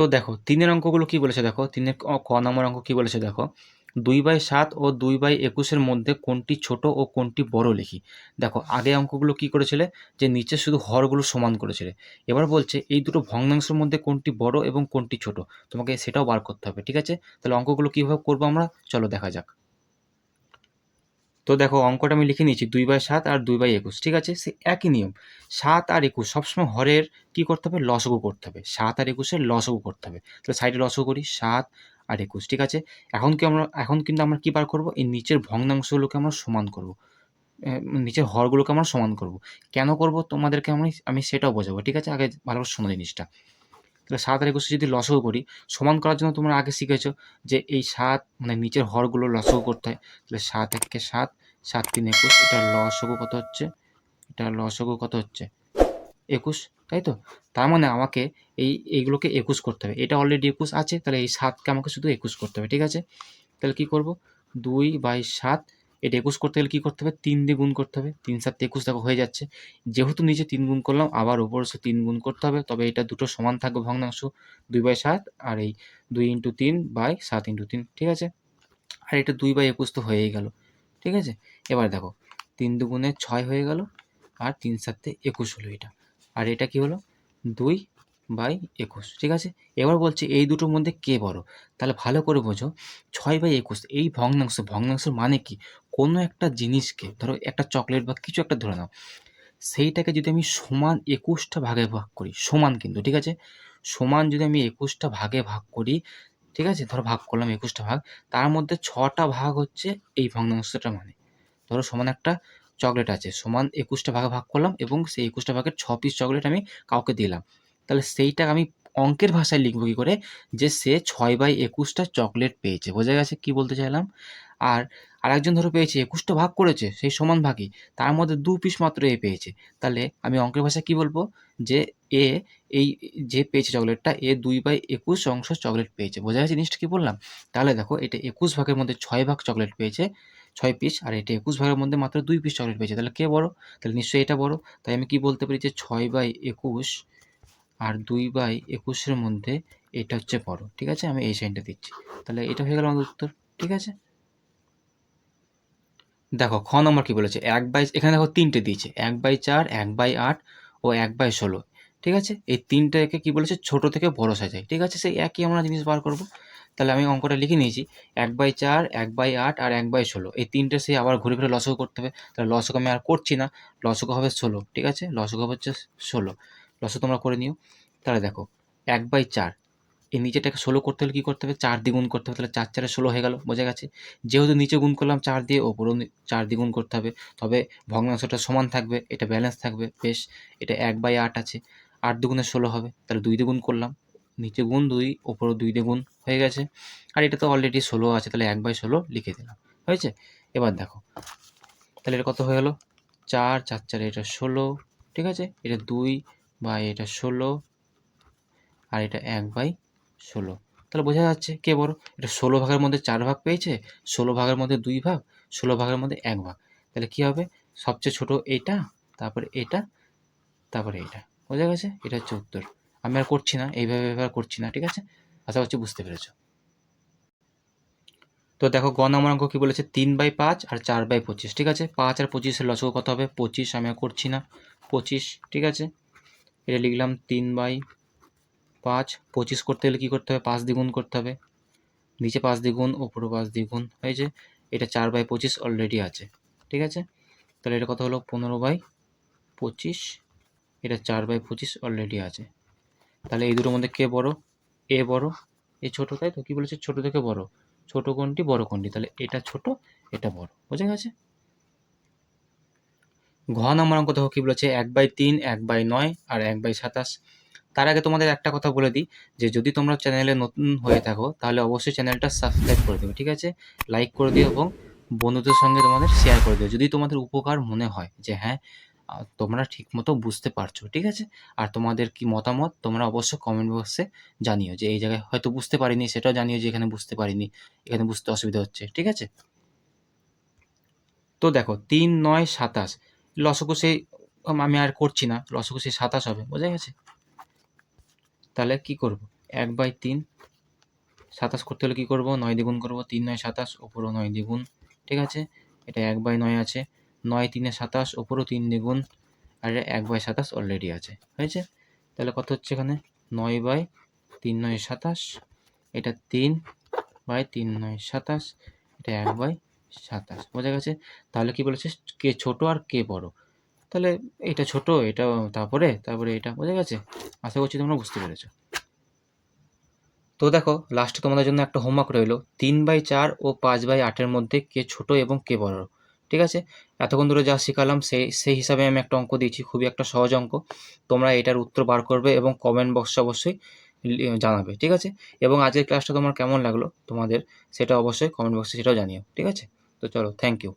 তো দেখো, তিনের অঙ্কগুলো কি বলেছে দেখো? তিনের ক- নম্বর অঙ্ক কি বলেছে দেখো? দুই বাই সাত ও দুই বাই একুশের মধ্যে কোনটি ছোট ও কোনটি বড় লিখি। দেখো, আগে অঙ্কগুলো কি করেছিলে? যে নিচে শুধু হরগুলো সমান করেছিলে। এবার বলছে, এই দুটো ভগ্নাংশের মধ্যে কোনটি বড় এবং কোনটি ছোট? তোমাকে সেটাও বার করতে হবে, ঠিক আছে? তাহলে অঙ্কগুলো কীভাবে করব আমরা? চলো দেখা যাক। তো দেখো, অঙ্কটা আমি লিখে নিয়েছি, দুই বাই সাত আর দুই বাই একুশ, ঠিক আছে? সে একই নিয়ম। সাত আর একুশ, সবসময় হরের কি করতে হবে? লসগু করতে হবে। সাত আর একুশের লসগু করতে হবে। তাহলে সাইডে লসগু করি, সাত আর একুশ, ঠিক আছে? এখন কি আমরা, এখন কিন্তু আমরা কি বার করব? এই নিচের ভগ্নাংশগুলোকে আমরা সমান করব। নিচের হরগুলোকে আমরা সমান করব। কেন করব? তোমাদেরকে আমি আমি সেটাও বোঝাবো, ঠিক আছে? আগে ভালো শোনো জিনিসটা। তাহলে সাত আর একুশে যদি লসগু করি, সমান করার জন্য তোমরা আগে শিখেছো যে এই সাত মানে নিচের হরগুলো লসগু করতে হয়। তাহলে সাত একে সাত সাত তিন একুশ এটা লসগু কত হচ্ছে? এটা লসগু কত হচ্ছে? একুশ, তাই তো? তার মানে আমাকে এই, এইগুলোকে একুশ করতে হবে। এটা অলরেডি একুশ আছে, তাহলে এই সাতকে আমাকে শুধু একুশ করতে হবে, ঠিক আছে? তাহলে কি করব? দুই বাই সাত, এটা একুশ করতে গেলে কী করতে হবে? তিন দিয়ে গুণ করতে হবে। তিন সাত একুশ দেখো হয়ে যাচ্ছে। যেহেতু নিচে তিন গুণ করলাম, আবার ওপর সে তিন গুণ করতে হবে, তবে এটা দুটো সমান থাকবে ভগ্নাংশ। দুই বাই সাত, আর এই দুই ইন্টু তিন বাই সাত ইন্টু তিন, ঠিক আছে? আর এটা দুই বাই একুশ তো হয়েই গেল। ঠিক আছে? এবার দেখো, তিন দুগুণে ছয় হয়ে গেল আর তিন সাতে একুশ হলো এটা। আর এটা কি হলো? দুই বাই একুশ, ঠিক আছে? এবার বলছে এই দুটোর মধ্যে কে বড়? তাহলে ভালো করে বোঝো, ছয় বাই একুশ, এই ভগ্নাংশ, ভগ্নাংশের মানে কি? কোনো একটা জিনিসকে, ধরো একটা চকলেট বা কিছু একটা ধরে নাও, সেইটাকে যদি আমি সমান একুশটা ভাগে ভাগ করি, সমান কিন্তু, ঠিক আছে? সমান যদি আমি একুশটা ভাগে ভাগ করি ঠিক আছে? ধরো ভাগ করলাম একুশটা ভাগ। তার মধ্যে ছটা ভাগ হচ্ছে এই ভগ্নাংশটা মানে। ধরো সমান একটা চকলেট আছে। সমান একুশটা ভাগে ভাগ করলাম এবং সেই একুশটা ভাগের ছ পিস চকলেট আমি কাউকে দিলাম। তাহলে সেইটা আমি অঙ্কের ভাষায় লিখব কী করে? যে সে ছয় বাই একুশটা চকলেট পেয়েছে। বোঝা গেছে কি বলতে চাইলাম? আর আরেকজন ধরো পেয়েছে, একুশটা ভাগ করেছে, সেই সমান ভাগই, তার মধ্যে দু পিস মাত্র এ পেয়েছে। তাহলে আমি অঙ্কের ভাষায় কি বলব? যে এ, এই যে পেয়েছে চকলেটটা, এ দুই বাই একুশ অংশ চকলেট পেয়েছে। বোঝা গেছে জিনিসটা কি বললাম? তাহলে দেখো, এটা একুশ ভাগের মধ্যে ছয় ভাগ চকলেট পেয়েছে, ছয় পিস আর এটা একুশ ভাগের মধ্যে মাত্র দুই পিস চকলেট পেয়েছে। তাহলে কে বড়? তাহলে নিশ্চয়ই এটা বড়। তাই আমি কি বলতে পারি যে ছয় বাই একুশ আর দুই বাই একুশের মধ্যে এটা হচ্ছে বড়, ঠিক আছে? আমি এই সাইনটা দিচ্ছি। তাহলে এটা হয়ে গেল আমাদের উত্তর, ঠিক আছে? দেখো, খ নম্বর কি বলেছে? এক বাই, এখানে দেখো তিনটে দিয়েছে। এক বাই চার, এক বাই আট ও এক বাই ষোলো, ঠিক আছে? এই তিনটাকে কি বলেছে? ছোট থেকে বড় সাজায় ঠিক আছে? সেই একই আমরা জিনিস বার করব। তাহলে আমি অঙ্কটা লিখে নিয়েছি। এক বাই চার, এক বাই আট আর এক বাই ষোলো, এই তিনটে সেই আবার ঘুরে ফিরে লসক করতে হবে। তাহলে লসক আমি আর করছি না, লসক হবে ষোলো, ঠিক আছে? লসক হবে হচ্ছে ষোলো। লসক তোমরা করে নিও। তাহলে দেখো, এক বাই চার। এই নিচেটাকে ষোলো করতে হলে কী করতে হবে? চার দ্বিগুণ করতে হবে। তাহলে চার চারে ষোলো হয়ে গেল, বোঝা গেছে? যেহেতু নিচে গুণ করলাম চার দিয়ে ওপরেও চার দ্বিগুণ করতে হবে। তবে ভগ্নাংশটা সমান থাকবে, এটা ব্যালেন্স থাকবে, বেশ। এটা এক বাই আট আছে। আট দুগুণে ষোলো হবে, তাহলে দুই দ্বিগুণ করলাম। নিচে গুণ দুই, ওপরেও দুই দ্বিগুণ হয়ে গেছে। আর এটা তো অলরেডি ষোলো আছে, তাহলে এক বাই ষোলো লিখে দিলাম। হয়েছে? এবার দেখো, তাহলে এটা কত হয়ে গেল? চার চার, চারে এটা ষোলো, ঠিক আছে? এটা দুই বাই এটা ষোলো আর এটা এক বাই ষোলো। তাহলে বোঝা যাচ্ছে কে বড়? এটা ষোলো ভাগের মধ্যে চার ভাগ পেয়েছে, ষোলো ভাগের মধ্যে দুই ভাগ, ষোলো ভাগের মধ্যে এক ভাগ। তাহলে কী হবে? সবচেয়ে ছোট এটা, তারপরে এটা তারপরে এটা। বোঝা গেছে? এটা হচ্ছে উত্তর। আমি আর করছি না, এইভাবে এবার করছি না, ঠিক আছে? আশা করছি বুঝতে পেরেছ। তো দেখো, গ নম্বর কী বলেছে? তিন বাই পাঁচ আর চার বাই পঁচিশ, ঠিক আছে? পাঁচ আর পঁচিশের লসগু কত হবে? পঁচিশ, আমি আর করছি না। পঁচিশ, ঠিক আছে? এটা লিখলাম তিন বাই পাঁচ। পঁচিশ করতে গেলে কী করতে হবে? পাঁচ দ্বিগুণ করতে হবে। নিচে পাঁচ দ্বিগুণ ওপরে পাঁচ দ্বিগুণ। হয়েছে? এটা চার বাই পঁচিশ অলরেডি আছে। ঠিক আছে? তাহলে এটা কত হলো? পনেরো বাই পঁচিশ। এটা চার বাই পঁচিশ অলরেডি আছে। তাহলে এই দুটোর মধ্যে কে বড়? এ বড়। এ ছোটো, তাই তো? কী বলেছে? ছোটো থেকে বড়। ছোটো কোনটি বড় কোনটি তাহলে এটা ছোট, এটা বড়। বোঝা গেছে? ঘ নম্বর অঙ্ক দেখো কী বলেছে? এক বাই তিন, এক বাই নয় আর এক বাই সাতাশ। তার আগে তোমাদের একটা কথা বলে দিই, যে যদি তোমরা চ্যানেলে নতুন হয়ে থাকো, তাহলে অবশ্যই চ্যানেলটা সাবস্ক্রাইব করে দিও, ঠিক আছে? লাইক করে দিও এবং বন্ধুদের সঙ্গে তোমাদের শেয়ার করে দিও, যদি তোমাদের উপকার মনে হয়, যে হ্যাঁ তোমরা ঠিকমতো বুঝতে পারছ, ঠিক আছে? আর তোমাদের কি মতামত, তোমরা অবশ্যই কমেন্ট বক্সে জানিও, যে এই জায়গায় হয়তো বুঝতে পারিনি, সেটাও জানিও যে এখানে বুঝতে পারিনি, এখানে বুঝতে অসুবিধা হচ্ছে, ঠিক আছে? তো দেখো, তিন, নয়, সাতাশ লসকু সেই আমি আর করছি না লসকু সেই সাতাশ হবে বোঝা গেছে? তাহলে কি করব? এক বাই তিন, সাতাশ করতে হলে কী করব? নয় দ্বিগুণ করব, তিন নয় সাতাশ, ওপরও নয় দ্বিগুণ, ঠিক আছে? এটা এক বাই নয় আছে, নয় তিনে সাতাশ, ওপরও তিন দ্বিগুণ, আর এক বাই সাতাশ অলরেডি আছে, হয়েছে? তাহলে কত হচ্ছে এখানে? নয় বাই তিন নয় সাতাশ, এটা তিন বাই তিন নয় সাতাশ, এটা এক বাই সাতাশ। বোঝা গেছে? তাহলে কি বলেছে কে ছোট আর কে বড়? তাহলে এটা ছোট, এটা তারপরে তারপরে এটা, বোঝা গেছে? আশা করছি তোমরা বুঝতে পেরেছ। তো দেখো লাস্টে তোমাদের জন্য একটা হোমওয়ার্ক রইল। তিন বাই চার ও পাঁচ বাই আটের মধ্যে কে ছোট এবং কে বড়, ঠিক আছে? এতক্ষণ ধরে যা শেখালাম সেই সেই হিসাবে আমি একটা অঙ্ক দিয়েছি, খুবই একটা সহজ অঙ্ক। তোমরা এটার উত্তর বার করবে এবং কমেন্ট বক্সে অবশ্যই জানাবে, ঠিক আছে? এবং আজকের ক্লাসটা তোমার কেমন লাগল তোমাদের, সেটা অবশ্যই কমেন্ট বক্সে সেটাও জানিও, ঠিক আছে? তো চলো থ্যাংক ইউ